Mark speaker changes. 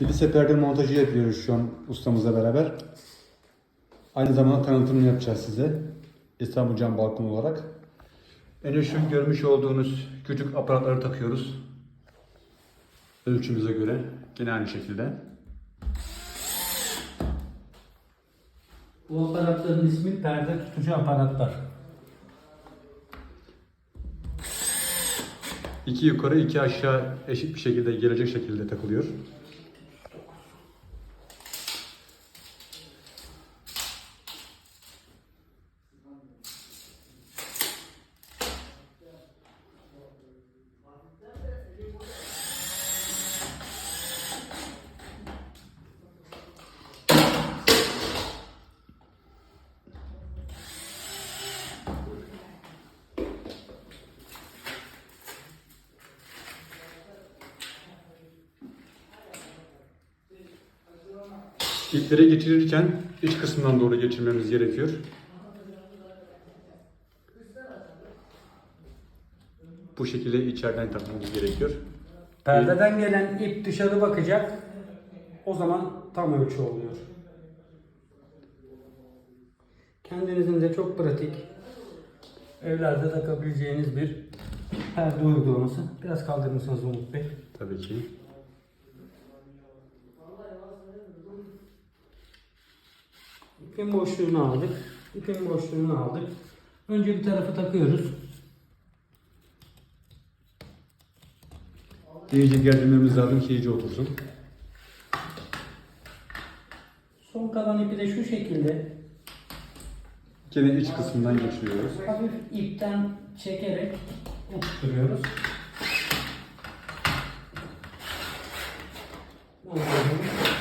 Speaker 1: Dilise perde montajı yapıyoruz şu an ustamızla beraber. Aynı zamanda tanıtımını yapacağız size. İstanbul Cam Balkon olarak. Önce şu görmüş olduğunuz küçük aparatları takıyoruz. Ölçümüze göre. Yine aynı şekilde.
Speaker 2: Bu aparatların ismi perde tutucu aparatlar.
Speaker 1: İki yukarı iki aşağı eşit bir şekilde gelecek şekilde takılıyor. İpleri geçirirken iç kısmından doğru geçirmemiz gerekiyor. Bu şekilde içeriden takmamız gerekiyor.
Speaker 2: Perdeden gelen ip dışarı bakacak. O zaman tam ölçü oluyor. Kendinizin de çok pratik evlerde takabileceğiniz bir perde uygulaması. Biraz kaldırır mısınız Umut Bey?
Speaker 1: Tabii ki.
Speaker 2: İpin boşluğunu aldık. İpin boşluğunu aldık. Önce bir tarafı takıyoruz.
Speaker 1: İyice gerdirmemiz lazım ki iyice otursun.
Speaker 2: Son kalan ipi de şu şekilde
Speaker 1: Yine iç kısmından geçiriyoruz.
Speaker 2: hafif ipten çekerek oturtuyoruz. Ondan sonra